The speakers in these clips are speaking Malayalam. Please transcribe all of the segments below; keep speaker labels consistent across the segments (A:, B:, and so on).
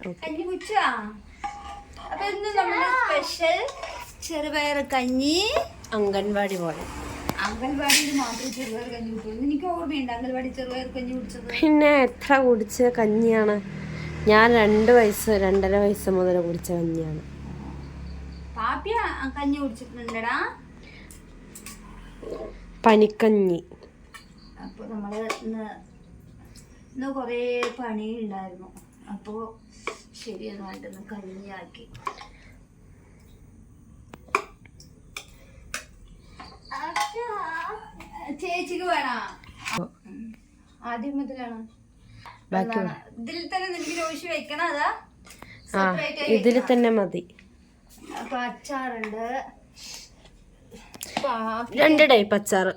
A: അപ്പൊ ഇന്ന് നമ്മുടെ സ്പെഷ്യൽ ചെറുപയർ കഞ്ഞി
B: അംഗൻവാടി പോലെ.
A: അംഗൻവാടിയിൽ മാത്രം ചെറുപയർ കഞ്ഞി എനിക്ക് ഓർമ്മയുണ്ട് അംഗൻവാടി ചെറുപയർ കഞ്ഞി കുടിച്ചത്?
B: പിന്നെ എത്ര കുടിച്ച കഞ്ഞിയാണ്? ഞാൻ രണ്ട് വയസ്സ് രണ്ടര വയസ്സ് മുതൽ കുടിച്ച കഞ്ഞിയാണ്.
A: പാപ്പിയ കഞ്ഞി കുടിച്ചിട്ടുണ്ടടാ.
B: പനിക്കഞ്ഞി.
A: അപ്പോൾ നമ്മൾ ഇന്ന് ഇന്ന് പണി പണിയുണ്ടായിരുന്നു. അപ്പോൾ ശരി എന്നായിട്ടൊന്ന് കഞ്ഞിയാക്കി ചേച്ചിക്ക് വേണോ? ആദ്യം മുതലാണ്. ഇതിൽ തന്നെ നിനക്ക് രോഷി വെക്കണം അതാ?
B: ഇതിൽ തന്നെ മതി.
A: അപ്പൊ അച്ചാറുണ്ട്.
B: രണ്ട് ടൈപ്പ് അച്ചാറ്.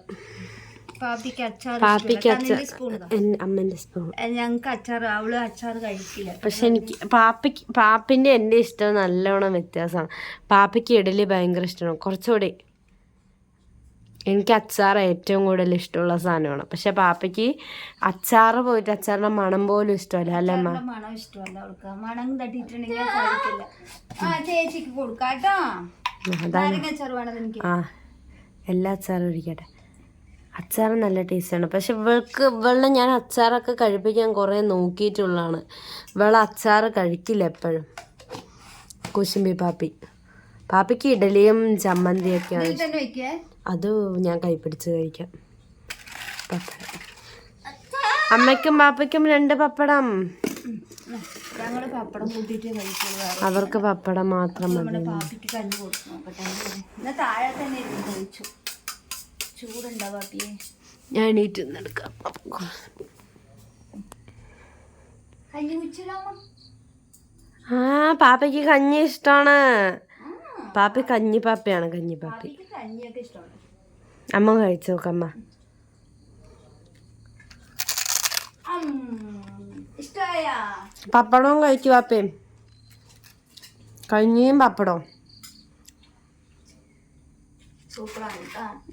A: പാപ്പിക്ക് അച്ചാർ
B: പാപ്പിക്ക് അച്ചാർ അമ്മേന്റെ സ്പൂൺ
A: ഞങ്ങക്ക് അച്ചാർ അവൾ അച്ചാർ കഴിക്കില്ല.
B: പക്ഷെ എനിക്ക് പാപ്പിക്ക് പാപ്പിന്റെ എന്റെ ഇഷ്ടം നല്ലോണം വ്യത്യാസമാണ്. പാപ്പിക്ക് ഇഡലി ഭയങ്കര ഇഷ്ടമാണ്. കുറച്ചുകൂടി എനിക്ക് അച്ചാർ ഏറ്റവും കൂടുതൽ ഇഷ്ടമുള്ള സാധനമാണ്. പക്ഷെ പാപ്പയ്ക്ക് അച്ചാർ പോയിട്ട് അച്ചാറിന്റെ മണം പോലും ഇഷ്ടമല്ല അല്ലേ അമ്മ?
A: മണം ഇഷ്ടമല്ല അവൾക്ക്. മണം തട്ടിയിട്ടുണ്ടെങ്കിൽ ആ ചേച്ചിക്ക് കൊടുക്കാട്ടോ കേട്ടോ.
B: ആ എല്ലാ അച്ചാറും ഇരിക്കട്ടെ അച്ചാർ നല്ല ടേസ്റ്റാണ്. പക്ഷെ ഇവൾക്ക് ഇവളെ ഞാൻ അച്ചാറൊക്കെ കഴിപ്പിക്കാൻ കുറേ നോക്കിയിട്ടുള്ളതാണ്. ഇവളെ അച്ചാർ കഴിക്കില്ല എപ്പോഴും. കുശുമ്പി പാപ്പി. പാപ്പിക്ക് ഇഡലിയും ചമ്മന്തിയൊക്കെയാണ് അത് ഞാൻ കൈപ്പിടിച്ച് കഴിക്കാം. പപ്പടം. അമ്മയ്ക്കും പാപ്പയ്ക്കും രണ്ട് പപ്പടം. അവർക്ക് പപ്പടം മാത്രം മതി. ഞാൻ എണീറ്റ് നിന്നെടുക്കാം ആ പാപ്പയ്ക്ക് കഞ്ഞി ഇഷ്ടമാണ് പാപ്പി കഞ്ഞി പാപ്പയാണ് കഞ്ഞി പാപ്പി. അമ്മ കഴിച്ചു നോക്കമ്മ പപ്പടവും കഴിക്കും പാപ്പയും. കഞ്ഞിയും പപ്പടവും.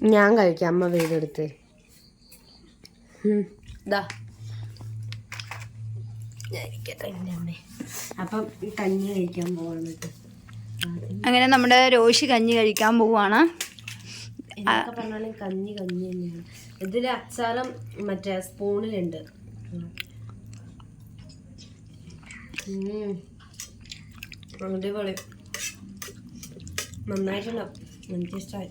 B: ഞാൻ കഴിക്കാം. അമ്മ വീടെടുത്ത് ഇതാ അപ്പം കഞ്ഞി കഴിക്കാൻ
A: അങ്ങനെ നമ്മുടെ രോഷി കഞ്ഞി കഴിക്കാൻ പോവാണ്.
B: പറഞ്ഞാലും കഞ്ഞി കഞ്ഞി തന്നെയാണ്. ഇതിൽ അച്ചാറും മറ്റേ സ്പൂണിലുണ്ട്. അടിപൊളി. നന്നായിട്ടുണ്ടാവും. എനിക്കിഷ്ടമായി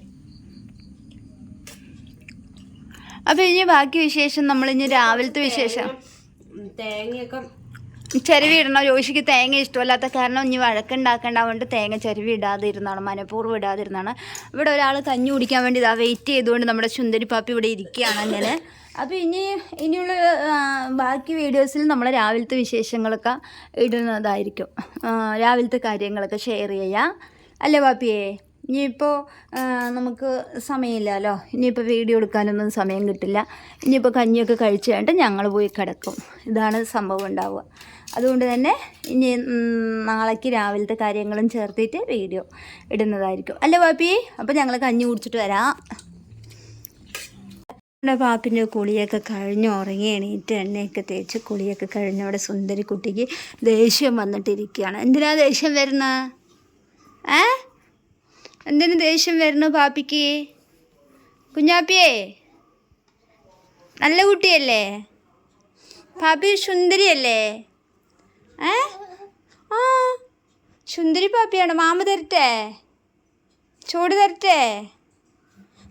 A: അപ്പൊ ഇനി ബാക്കി വിശേഷം നമ്മൾ ഇനി രാവിലത്തെ വിശേഷം.
B: തേങ്ങയൊക്കെ
A: ചെരുവി ഇടണം? ജോഷിക്ക് തേങ്ങ ഇഷ്ടമല്ലാത്ത കാരണം ഇനി വഴക്കുണ്ടാക്കേണ്ടാവുകൊണ്ട് തേങ്ങ ചെരുവി ഇടാതിരുന്നാണ് മനഃപൂർവം ഇടാതിരുന്നാണ് ഇവിടെ ഒരാൾ കഞ്ഞി കുടിക്കാൻ വേണ്ടി ഇതാ വെയിറ്റ് ചെയ്തുകൊണ്ട് നമ്മുടെ സുന്ദരി പാപ്പി ഇവിടെ ഇരിക്കുകയാണ് അങ്ങനെ. അപ്പോൾ ഇനി ഇനിയുള്ള ബാക്കി വീഡിയോസിൽ നമ്മൾ രാവിലത്തെ വിശേഷങ്ങളൊക്കെ ഇടുന്നതായിരിക്കും. രാവിലത്തെ കാര്യങ്ങളൊക്കെ ഷെയർ ചെയ്യാം. അല്ലേ പാപ്പിയേ? ഇനിയിപ്പോൾ നമുക്ക് സമയമില്ലല്ലോ. ഇനിയിപ്പോൾ വീഡിയോ എടുക്കാനൊന്നും സമയം കിട്ടില്ല. ഇനിയിപ്പോൾ കഞ്ഞിയൊക്കെ കഴിച്ച് കഴിഞ്ഞിട്ട് ഞങ്ങൾ പോയി കിടക്കും. ഇതാണ് സംഭവം ഉണ്ടാവുക. അതുകൊണ്ട് തന്നെ ഇനി നാളേക്ക് രാവിലത്തെ കാര്യങ്ങളും ചേർത്തിട്ട് വീഡിയോ ഇടുന്നതായിരിക്കും. അല്ലേ പാപ്പി? അപ്പോൾ ഞങ്ങൾ കഞ്ഞി കുടിച്ചിട്ട് വരാം. നമ്മുടെ പാപ്പിന്റെ കുളിയൊക്കെ കഴിഞ്ഞ് ഉറങ്ങി എണീറ്റ് എണ്ണയൊക്കെ തേച്ച് കുളിയൊക്കെ കഴിഞ്ഞ് അവിടെ സുന്ദരി കുട്ടിക്ക് ദേഷ്യം വന്നിട്ടിരിക്കുകയാണ്. എന്തിനാ ദേഷ്യം വരുന്നത്? ഏ? എന്തിനു ദേഷ്യം വരുന്നു പാപ്പിക്ക്? കുഞ്ഞാപ്പിയേ നല്ല കുട്ടിയല്ലേ? പാപ്പി സുന്ദരിയല്ലേ? ഏ? ആ സുന്ദരി പാപ്പിയാണ്. മാമ തരട്ടെ? ചൂട് തരട്ടെ?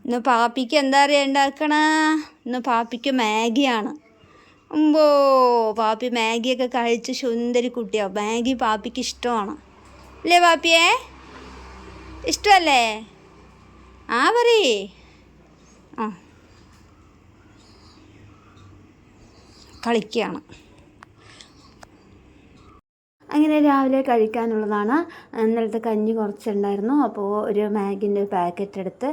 A: ഇന്ന് പാപ്പിക്ക് എന്താ അറിയാം ഉണ്ടാക്കണ? ഇന്ന് പാപ്പിക്ക് മാഗിയാണ്. അമ്പോ പാപ്പി മാഗിയൊക്കെ കഴിച്ച് സുന്ദരി കുട്ടിയാണ് മാഗി പാപ്പിക്ക് ഇഷ്ടമാണ്. അല്ലേ പാപ്പിയേ? ഇഷ്ടമല്ലേ? ആ പറ കളിക്കുകയാണ് അങ്ങനെ രാവിലെ കഴിക്കാനുള്ളതാണ്. ഇന്നലത്തെ കഞ്ഞി കുറച്ചുണ്ടായിരുന്നു. അപ്പോൾ ഒരു മാഗിന്റെ പാക്കറ്റ് എടുത്ത്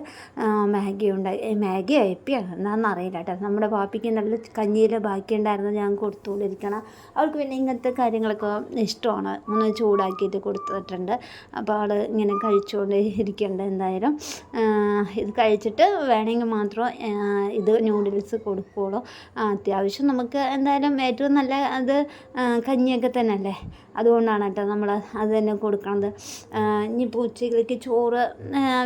A: മാഗി ഉണ്ടായി മാഗി അയപ്പിയാണ്. എന്താണെന്ന് അറിയില്ല കേട്ടോ. നമ്മുടെ പാപ്പിക്ക് നല്ല കഞ്ഞിയിൽ ബാക്കി ഉണ്ടായിരുന്നു ഞാൻ കൊടുത്തുകൊണ്ടിരിക്കണം. അവൾക്ക് പിന്നെ ഇങ്ങനത്തെ കാര്യങ്ങളൊക്കെ ഇഷ്ടമാണ്. ഒന്ന് ചൂടാക്കിയിട്ട് കൊടുത്തിട്ടുണ്ട്. അപ്പോൾ അവൾ ഇങ്ങനെ കഴിച്ചുകൊണ്ട് ഇരിക്കേണ്ട എന്തായാലും ഇത് കഴിച്ചിട്ട് വേണമെങ്കിൽ മാത്രം ഇത് ന്യൂഡിൽസ് കൊടുക്കുകയുള്ളൂ അത്യാവശ്യം നമുക്ക് എന്തായാലും ഏറ്റവും നല്ല അത് കഞ്ഞിയൊക്കെ തന്നെ അല്ലേ അതുകൊണ്ട് അതുകൊണ്ടാണ് കേട്ടോ നമ്മൾ അത് തന്നെ കൊടുക്കണത്. ഇനി ഉച്ചയ്ക്ക് ചോറ്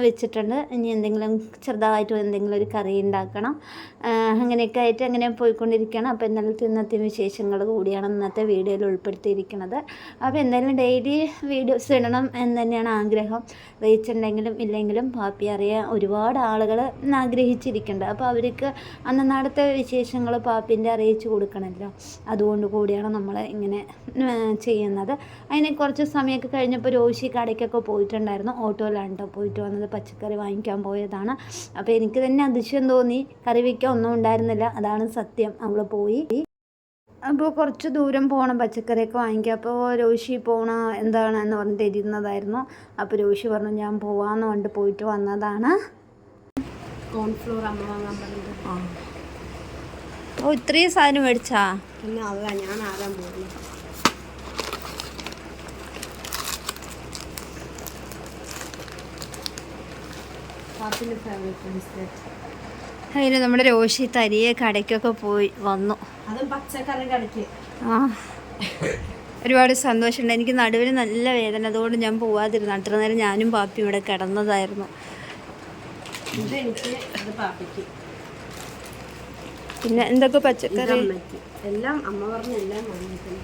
A: വെച്ചിട്ടുണ്ട്. ഇനി എന്തെങ്കിലും ചെറുതായിട്ട് എന്തെങ്കിലും ഒരു കറി ഉണ്ടാക്കണം. അങ്ങനെയൊക്കെ ആയിട്ട് അങ്ങനെ പോയിക്കൊണ്ടിരിക്കുകയാണ്. അപ്പോൾ ഇന്നലത്തെ ഇന്നത്തെ വിശേഷങ്ങൾ കൂടിയാണ് ഇന്നത്തെ വീഡിയോയിൽ ഉൾപ്പെടുത്തിയിരിക്കുന്നത്. അപ്പോൾ എന്തായാലും ഡെയിലി വീഡിയോസ് ഇടണം എന്ന് തന്നെയാണ് ആഗ്രഹം. വെച്ചിട്ടുണ്ടെങ്കിലും ഇല്ലെങ്കിലും പാപ്പി അറിയാൻ ഒരുപാട് ആളുകൾ ആഗ്രഹിച്ചിരിക്കുന്നുണ്ട്. അപ്പോൾ അവർക്ക് അന്നന്നാടത്തെ വിശേഷങ്ങൾ പാപ്പിന്റെ അറിയിച്ചു കൊടുക്കണമല്ലോ. അതുകൊണ്ട് കൂടിയാണ് നമ്മൾ ഇങ്ങനെ ചെയ്യുന്നത്. അതിന് കുറച്ച് സമയമൊക്കെ കഴിഞ്ഞപ്പോൾ രോശി കടയ്ക്കൊക്കെ പോയിട്ടുണ്ടായിരുന്നു. ഓട്ടോയിലാണ് കേട്ടോ പോയിട്ട് വന്നത്. പച്ചക്കറി വാങ്ങിക്കാൻ പോയതാണ്. അപ്പോൾ എനിക്ക് തന്നെ അതിശയം തോന്നി. കറി വയ്ക്കാൻ ഒന്നും ഉണ്ടായിരുന്നില്ല. അതാണ് സത്യം. അവൾ പോയി. അപ്പോൾ കുറച്ച് ദൂരം പോകണം പച്ചക്കറിയൊക്കെ വാങ്ങിക്കുക അപ്പോൾ രോഷി പോണ എന്താണ് എന്ന് പറഞ്ഞിട്ട് ഇരുന്നതായിരുന്നു അപ്പോൾ രോഷി പറഞ്ഞു ഞാൻ പോവാന്ന് പറഞ്ഞിട്ട് പോയിട്ട് വന്നതാണ്.
B: കോൺഫ്ലോർ അമ്മ വാങ്ങാൻ പറഞ്ഞത്.
A: ഓ ഇത്രയും സാധനം മേടിച്ചാ?
B: പിന്നെ അല്ല ഞാൻ ആരാൻ പോകുന്നത് പാപ്പിന്റെ ഫേവറേറ്റ് ബിസ്ക്കറ്റ്
A: അതിന് നമ്മുടെ രോഷി തരിയ കടയ്ക്കൊക്കെ പോയി വന്നു. ആ. ഒരുപാട് സന്തോഷമുണ്ട്. എനിക്ക് നടുവിന് നല്ല വേദന. അതുകൊണ്ട് ഞാൻ പോവാതിരുന്നു. അത്ര നേരം ഞാനും പാപ്പിയും ഇവിടെ കിടന്നതായിരുന്നു. പിന്നെ എന്തൊക്കെ പച്ചക്കറി?
B: എല്ലാം അമ്മ പറഞ്ഞ എല്ലാം വാങ്ങിക്കുന്നു.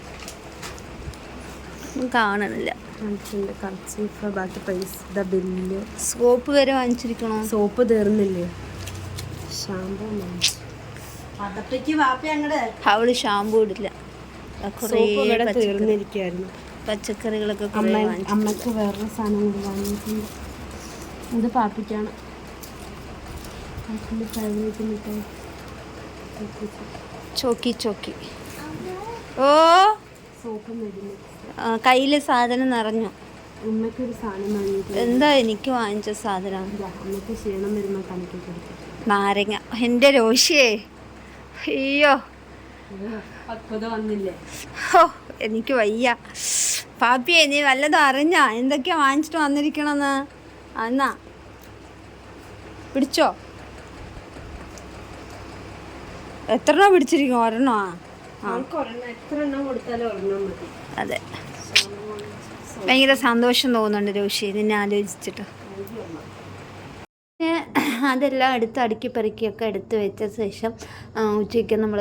B: കാണിച്ചിട്ടുണ്ട് കർച്ചീഫ് ബാക്കി പൈസ ദ ബില്ല്
A: സോപ്പ് വരെ വാങ്ങിച്ചിരിക്കണോ?
B: സോപ്പ് തീർന്നില്ലേ? ഷാമ്പൂ പതപ്പയ്ക്ക് വാപ്പി അങ്ങട്.
A: അവൾ ഷാമ്പൂ ഇടില്ല.
B: തീർന്നിരിക്കായിരുന്നു
A: പച്ചക്കറികളൊക്കെ
B: അമ്മയ്ക്ക് വേറൊരു സാധനം കൂടി വാങ്ങിയിട്ടുണ്ട്. ഇത് പാപ്പിക്കാണ്.
A: ചോക്കി ചോക്കി. ഓ!
B: സോപ്പ്
A: കയ്യിൽ സാധനം നിറഞ്ഞു.
B: ഉമ്മയ്ക്കൊരു സാധനം
A: എന്താ എനിക്ക് വാങ്ങിച്ച സാധനം?
B: ഇതാ, അമ്മയ്ക്ക് ക്ഷീണം വരുമ്പോൾ കണക്കി കൊടുക്കും.
A: നാരങ്ങ. എന്റെ രോഷിയേ. അയ്യോ. ഓ എനിക്ക് വയ്യ. പാപ്പിയെ നീ വല്ലതും അറിഞ്ഞാ? എന്തൊക്കെയാ വാങ്ങിച്ചിട്ട് വന്നിരിക്കണമെന്ന് എന്നാ പിടിച്ചോ? എത്ര രൂപ പിടിച്ചിരിക്കും ഒരെണ്ണോ അതെ. ഭയങ്കര സന്തോഷം തോന്നുന്നുണ്ട് രോഷി നിന്നെ ആലോചിച്ചിട്ട്. അതെല്ലാം എടുത്ത് അടുക്കി പെറുക്കിയൊക്കെ എടുത്ത് വെച്ച ശേഷം ഉച്ചയ്ക്ക് നമ്മൾ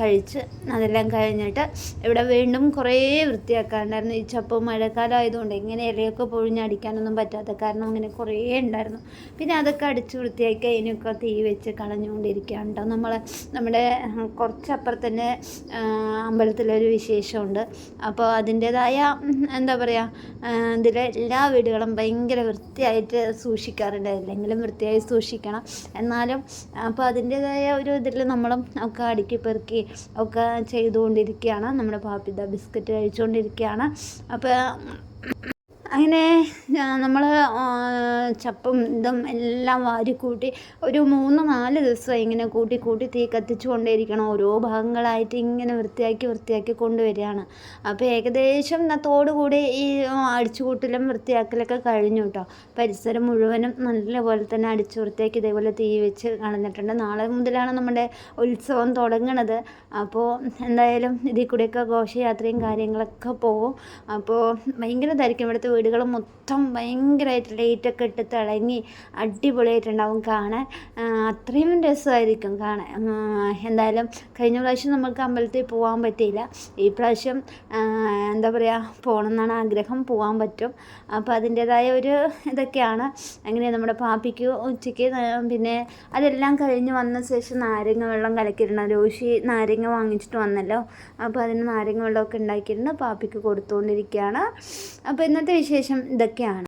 A: കഴിച്ച് അതെല്ലാം കഴിഞ്ഞിട്ട് ഇവിടെ വീണ്ടും കുറേ വൃത്തിയാക്കാണ്ടായിരുന്നു ഈ ചപ്പ് മഴക്കാലം ആയതുകൊണ്ട് ഇങ്ങനെ ഇലയൊക്കെ പൊഴിഞ്ഞടിക്കാനൊന്നും പറ്റാത്ത കാരണം അങ്ങനെ കുറേ ഉണ്ടായിരുന്നു. പിന്നെ അതൊക്കെ അടിച്ച് വൃത്തിയാക്കി അതിനൊക്കെ തീ വെച്ച് കളഞ്ഞുകൊണ്ടിരിക്കുകയാണ് കേട്ടോ നമ്മൾ നമ്മുടെ കുറച്ചപ്പുറത്തന്നെ കുറച്ചപ്പുറത്ത് തന്നെ അമ്പലത്തിലൊരു വിശേഷമുണ്ട്. അപ്പോൾ അതിന്റേതായ എന്താ പറയുക ഇതിലെ എല്ലാ വീടുകളും ഭയങ്കര വൃത്തിയായിട്ട് സൂക്ഷിക്കാറുണ്ട്. അല്ലെങ്കിലും വൃത്തിയായി സൂക്ഷിക്കണം. എന്നാലും അപ്പോൾ അതിന്റേതായ ഒരു ഇതിൽ നമ്മളും ഒക്കെ അടുക്കി പെറുക്കി ഒക്കെ ചെയ്തുകൊണ്ടിരിക്കുകയാണ്. നമ്മുടെ പാപ്പിത ബിസ്ക്കറ്റ് കഴിച്ചുകൊണ്ടിരിക്കുകയാണ്. അപ്പോൾ അങ്ങനെ നമ്മൾ ചപ്പും ഇതും എല്ലാം വാരിക്കൂട്ടി ഒരു മൂന്ന് നാല് ദിവസം ഇങ്ങനെ കൂട്ടി കൂട്ടി തീ കത്തിച്ചു കൊണ്ടേയിരിക്കണം. ഓരോ ഭാഗങ്ങളായിട്ട് ഇങ്ങനെ വൃത്തിയാക്കി വൃത്തിയാക്കി കൊണ്ടുവരികയാണ്. അപ്പോൾ ഏകദേശം തോടുകൂടി ഈ അടിച്ചുകൂട്ടലും വൃത്തിയാക്കലൊക്കെ കഴിഞ്ഞു കേട്ടോ പരിസരം മുഴുവനും നല്ലപോലെ തന്നെ അടിച്ചു വൃത്തിയാക്കി ഇതേപോലെ തീ വെച്ച് കളഞ്ഞിട്ടുണ്ട് നാളെ മുതലാണ് നമ്മുടെ ഉത്സവം തുടങ്ങണത്. അപ്പോൾ എന്തായാലും ഇതിൽ കൂടെയൊക്കെ ഘോഷയാത്രയും കാര്യങ്ങളൊക്കെ പോകും അപ്പോൾ ഭയങ്കര തിരക്കും. ഇവിടുത്തെ വീടുകൾ മൊത്തം ഭയങ്കരമായിട്ട് ലൈറ്റൊക്കെ ഇട്ട് തിളങ്ങി അടിപൊളിയായിട്ടുണ്ടാവും കാണാൻ. അത്രയും രസമായിരിക്കും കാണാൻ. എന്തായാലും കഴിഞ്ഞ പ്രാവശ്യം നമുക്ക് അമ്പലത്തിൽ പോകാൻ പറ്റിയില്ല. ഈ പ്രാവശ്യം എന്താ പറയുക പോകണം എന്നാണ് ആഗ്രഹം പോകാൻ പറ്റും. അപ്പോൾ അതിന്റേതായ ഒരു ഇതൊക്കെയാണ്. അങ്ങനെ നമ്മുടെ പാപ്പിക്ക് ഉച്ചയ്ക്ക് പിന്നെ അതെല്ലാം കഴിഞ്ഞ് വന്ന ശേഷം നാരങ്ങ വെള്ളം കലക്കിയിട്ടുണ്ട്. രോഷി നാരങ്ങ വാങ്ങിച്ചിട്ട് വന്നല്ലോ. അപ്പോൾ അതിന് നാരങ്ങ വെള്ളമൊക്കെ ഉണ്ടാക്കിയിട്ടുണ്ട്. പാപ്പിക്ക് കൊടുത്തുകൊണ്ടിരിക്കുകയാണ്. അപ്പോൾ ഇന്നത്തെ വിശേഷം ഇതൊക്കെയാണ്.